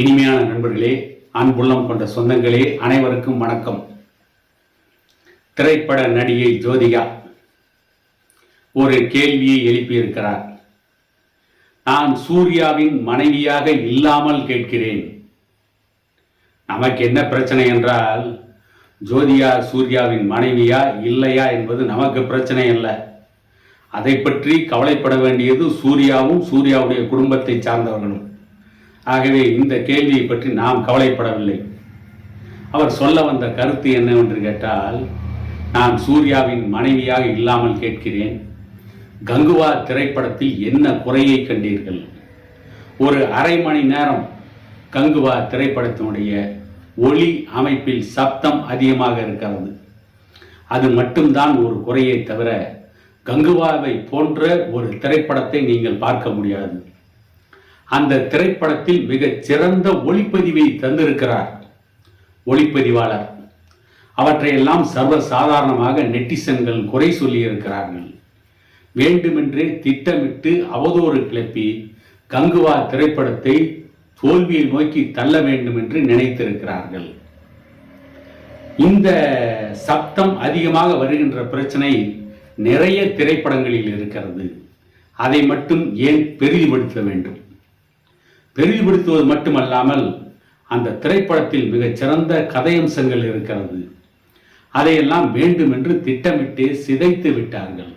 இனிமையான நண்பர்களே அன்புள்ளம் கொண்ட சொந்தங்களே அனைவருக்கும் வணக்கம். திரைப்பட நடிகை ஜோதிகா ஒரு கேள்வியை எழுப்பியிருக்கிறார். நான் சூர்யாவின் மனைவியாக இல்லாமல் கேட்கிறேன். நமக்கு என்ன பிரச்சனை என்றால் ஜோதிகா சூர்யாவின் மனைவியா இல்லையா என்பது நமக்கு பிரச்சனை அல்ல. அதை பற்றி கவலைப்பட வேண்டியது சூர்யாவும் சூர்யாவுடைய குடும்பத்தை சார்ந்தவர்களும். ஆகவே இந்த கேள்வியை பற்றி நாம் கவலைப்படவில்லை. அவர் சொல்ல வந்த கருத்து என்னவென்று கேட்டால் நான் சூர்யாவின் மனைவியாக இல்லாமல் கேட்கிறேன். கங்குவா திரைப்படத்தில் என்ன குறையை கண்டீர்கள்? ஒரு அரை மணி நேரம் கங்குவா திரைப்படத்தினுடைய ஒளி அமைப்பில் சப்தம் அதிகமாக இருக்கிறது. அது மட்டும்தான் ஒரு குறையை தவிர கங்குவாவை போன்ற ஒரு திரைப்படத்தை நீங்கள் பார்க்க முடியாது. அந்த திரைப்படத்தில் மிகச் சிறந்த ஒளிப்பதிவை தந்திருக்கிறார் ஒளிப்பதிவாளர். அவற்றையெல்லாம் சர்வ சாதாரணமாக நெட்டிசன்கள் குறை சொல்லியிருக்கிறார்கள். வேண்டுமென்றே திட்டமிட்டு அவதூறு கிளப்பி கங்குவா திரைப்படத்தை தோல்வியை நோக்கி தள்ள வேண்டும் என்று நினைத்திருக்கிறார்கள். இந்த சப்தம் அதிகமாக வருகின்ற பிரச்சனை நிறைய திரைப்படங்களில் இருக்கிறது. அதை மட்டும் ஏன் பெரிதுபடுத்த வேண்டும்? பெரிதுபடுத்துவது மட்டுமல்லாமல் அந்த திரைப்படத்தில் மிகச்சிறந்த கதையம்சங்கள் இருக்கிறது. அதையெல்லாம் வேண்டுமென்று திட்டமிட்டு சிதைத்து விட்டார்கள்.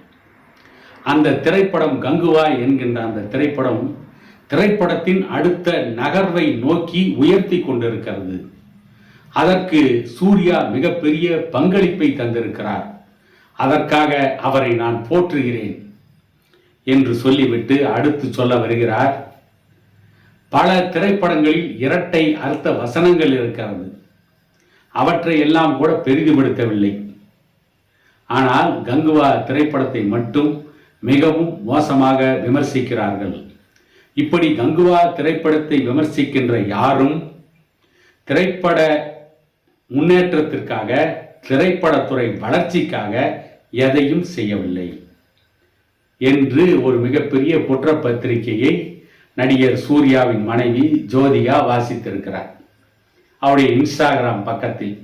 அந்த திரைப்படம் கங்குவா என்கின்ற அந்த திரைப்படம் திரைப்படத்தின் அடுத்த நகர்வை நோக்கி உயர்த்தி கொண்டிருக்கிறது. அதற்கு சூர்யா மிகப்பெரிய பங்களிப்பை தந்திருக்கிறார். அதற்காக அவரை நான் போற்றுகிறேன் என்று சொல்லிவிட்டு அடுத்து சொல்ல வருகிறார் பல திரைப்படங்களில் இரட்டை அர்த்த வசனங்கள் இருக்கிறது. அவற்றை எல்லாம் கூட பெரிதுபடுத்தவில்லை. ஆனால் கங்குவா திரைப்படத்தை மட்டும் மிகவும் மோசமாக விமர்சிக்கிறார்கள். இப்படி கங்குவா திரைப்படத்தை விமர்சிக்கின்ற யாரும் திரைப்பட முன்னேற்றத்திற்காக திரைப்படத்துறை வளர்ச்சிக்காக எதையும் செய்யவில்லை. என்று ஒரு மிகப்பெரிய குற்றப்பத்திரிகையை நடிகர் சூர்யாவின் மனைவி ஜோதிகா வாசித்திருக்கிறார். அவருடைய இன்ஸ்டாகிராம் பக்கத்தில்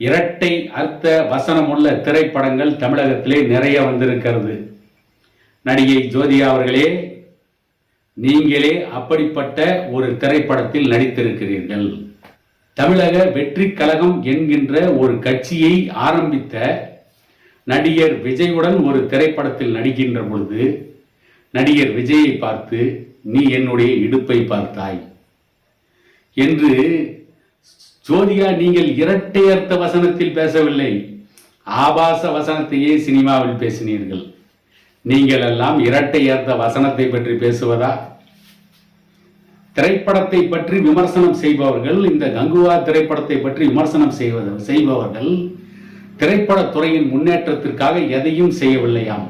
இரட்டை அர்த்த வசனமுள்ள திரைப்படங்கள் தமிழகத்திலே நிறைய வந்திருக்கிறது. நடிகை ஜோதிகா அவர்களே நீங்களே அப்படிப்பட்ட ஒரு திரைப்படத்தில் நடித்திருக்கிறீர்கள். தமிழக வெற்றி கழகம் என்கின்ற ஒரு கட்சியை ஆரம்பித்த நடிகர் விஜயுடன் ஒரு திரைப்படத்தில் நடிக்கின்ற பொழுது நடிகர் விஜயை பார்த்து நீ என்னுடைய இடுப்பை பார்த்தாய் என்று ஜோதிகா நீங்கள் இரட்டை அர்த்த வசனத்தில் பேசவில்லை. ஆபாச வசனத்தையே சினிமாவில் பேசினீர்கள். நீங்கள் எல்லாம் இரட்டை அர்த்த வசனத்தை பற்றி பேசுவதா? திரைப்படத்தை பற்றி விமர்சனம் செய்பவர்கள் இந்த கங்குவா திரைப்படத்தை பற்றி விமர்சனம் செய்வது செய்பவர்கள் திரைப்படத்துறையின் முன்னேற்றத்திற்காக எதையும் செய்யவில்லையாம்.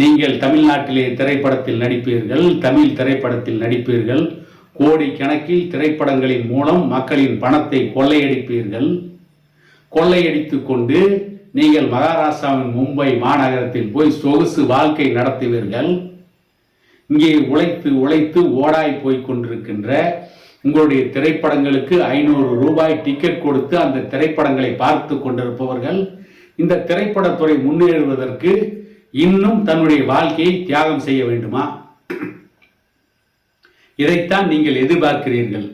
நீங்கள் தமிழ்நாட்டிலே திரைப்படத்தில் நடிப்பீர்கள் தமிழ் திரைப்படத்தில் நடிப்பீர்கள் கோடி கணக்கில் திரைப்படங்களின் மூலம் மக்களின் பணத்தை கொள்ளையடிப்பீர்கள். கொள்ளையடித்து கொண்டு நீங்கள் மகாராஷ்டிராவின் மும்பை மாநகரத்தில் போய் சொகுசு வாழ்க்கை நடத்துவீர்கள். இங்கே உழைத்து உழைத்து ஓடாய் போய் கொண்டிருக்கின்ற உங்களுடைய திரைப்படங்களுக்கு ஐநூறு ரூபாய் டிக்கெட் கொடுத்து அந்த திரைப்படங்களை பார்த்து கொண்டிருப்பவர்கள் இந்த திரைப்படத்துறை முன்னேறுவதற்கு இன்னும் தன்னுடைய வாழ்க்கையை தியாகம் செய்ய வேண்டுமா? இதைத்தான் நீங்கள் எதிர்பார்க்கிறீர்கள்.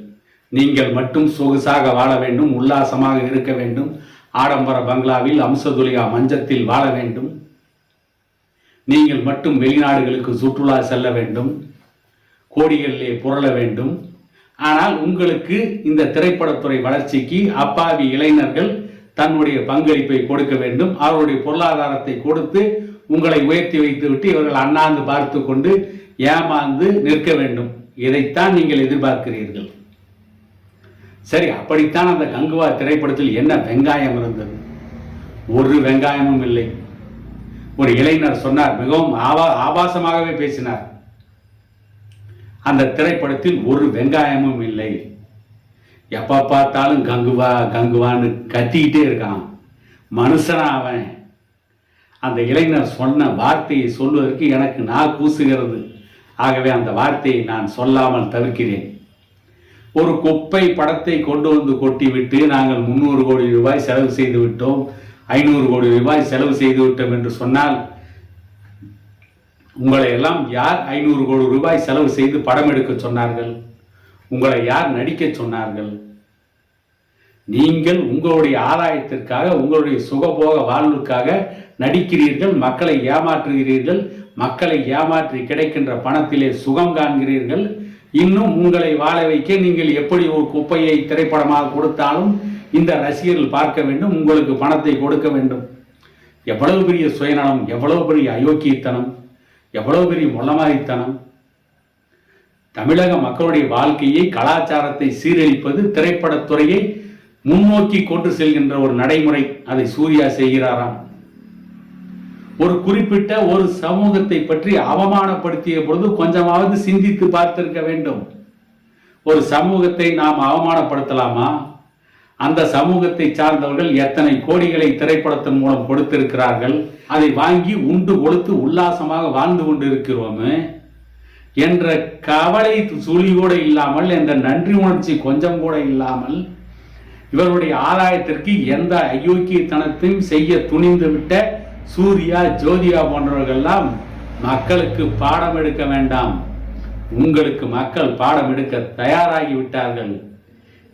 நீங்கள் மட்டும் சொகுசாக வாழ வேண்டும் உல்லாசமாக இருக்க வேண்டும். ஆடம்பர பங்களாவில் அம்சதுலியா மஞ்சத்தில் வாழ வேண்டும். நீங்கள் மட்டும் வெளிநாடுகளுக்கு சுற்றுலா செல்ல வேண்டும். கோடிகளிலே புரள வேண்டும். ஆனால் உங்களுக்கு இந்த திரைப்படத்துறை வளர்ச்சிக்கு அப்பாவி இளைஞர்கள் தன்னுடைய பங்களிப்பை கொடுக்க வேண்டும். அவருடைய பொருளாதாரத்தை கொடுத்து உங்களை உயர்த்தி வைத்துவிட்டு இவர்கள் அண்ணாந்து பார்த்து கொண்டு ஏமாந்து நிற்க வேண்டும். இதைத்தான் நீங்கள் எதிர்பார்க்கிறீர்கள். சரி அப்படித்தான் அந்த கங்குவா திரைப்படத்தில் என்ன வெங்காயம் இருந்தது? ஒரு வெங்காயமும் இல்லை. ஒரு இளைஞர் சொன்னார் மிகவும் ஆபா ஆபாசமாகவே பேசினார். அந்த திரைப்படத்தில் ஒரு வெங்காயமும் இல்லை. எப்ப பார்த்தாலும் கங்குவா கங்குவான்னு கத்திக்கிட்டே இருக்கான். மனுஷனா அவன். அந்த இளைஞர் சொன்ன வார்த்தையை சொல்வதற்கு எனக்கு நான் கூசுகிறது. ஆகவே அந்த வார்த்தையை நான் சொல்லாமல் தவிர்க்கிறேன். ஒரு குப்பை படத்தை கொண்டு வந்து கொட்டிவிட்டு நாங்கள் முன்னூறு கோடி ரூபாய் செலவு செய்து விட்டோம். ஐநூறு கோடி ரூபாய் செலவு செய்து விட்டோம் என்று சொன்னால் உங்களை எல்லாம் யார் ஐநூறு கோடி ரூபாய் செலவு செய்து படம் எடுக்க சொன்னார்கள்? உங்களை யார் நடிக்க சொன்னார்கள்? நீங்கள் உங்களுடைய ஆதாயத்திற்காக உங்களுடைய சுகபோக வாழ்வுக்காக நடிக்கிறீர்கள் மக்களை ஏமாற்றுகிறீர்கள் மக்களை ஏமாற்றி கிடைக்கின்ற பணத்திலே சுகம் காண்கிறீர்கள். இன்னும் உங்களை வாழ வைக்க நீங்கள் எப்படி ஒரு குப்பையை திரைப்படமாக கொடுத்தாலும் இந்த ரசிகர்கள் பார்க்க வேண்டும் உங்களுக்கு பணத்தை கொடுக்க வேண்டும். எவ்வளவு பெரிய சுயநலம் எவ்வளவு பெரிய அயோக்கியத்தனம் எவ்வளவு பெரிய முள்ளமாரித்தனம். தமிழக மக்களுடைய வாழ்க்கையை கலாச்சாரத்தை சீரழிப்பது திரைப்படத்துறையை முன்னோக்கி கொண்டு செல்கின்ற ஒரு நடைமுறை அதை சூர்யா செய்கிறாராம். ஒரு குறிப்பிட்ட ஒரு சமூகத்தை பற்றி அவமானப்படுத்திய பொழுது கொஞ்சமாவது சிந்தித்து பார்த்திருக்க வேண்டும். ஒரு சமூகத்தை நாம் அவமானப்படுத்தலாமா? அந்த சமூகத்தை சார்ந்தவர்கள் எத்தனை கோடிகளை திரைப்படத்தின் மூலம் கொடுத்திருக்கிறார்கள்? அதை வாங்கி உண்டு கொளுத்து உல்லாசமாக வாழ்ந்து கொண்டிருக்கிறோமே என்ற கவலை சுழி கூட இல்லாமல் என்ற நன்றி உணர்ச்சி கொஞ்சம் கூட இல்லாமல் இவருடைய ஆதாயத்திற்கு எந்த அயோக்கியத்தனத்தையும் செய்ய துணிந்து விட்ட சூர்யா ஜோதியா போன்றவர்கள்லாம் மக்களுக்கு பாடம் எடுக்க வேண்டாம். உங்களுக்கு மக்கள் பாடம் எடுக்க தயாராகி விட்டார்கள்.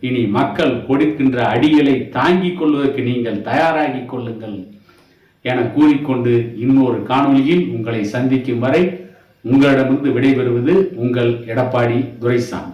இனி மக்கள் கொடுக்கின்ற அடிகளை தாங்கிக் கொள்வதற்கு நீங்கள் தயாராகிக் கொள்ளுங்கள். என கூறிக்கொண்டு இன்னொரு காணொலியில் உங்களை சந்திக்கும் வரை உங்களிடமிருந்து விடைபெறுவது உங்கள் எடப்பாடி துரைசாமி.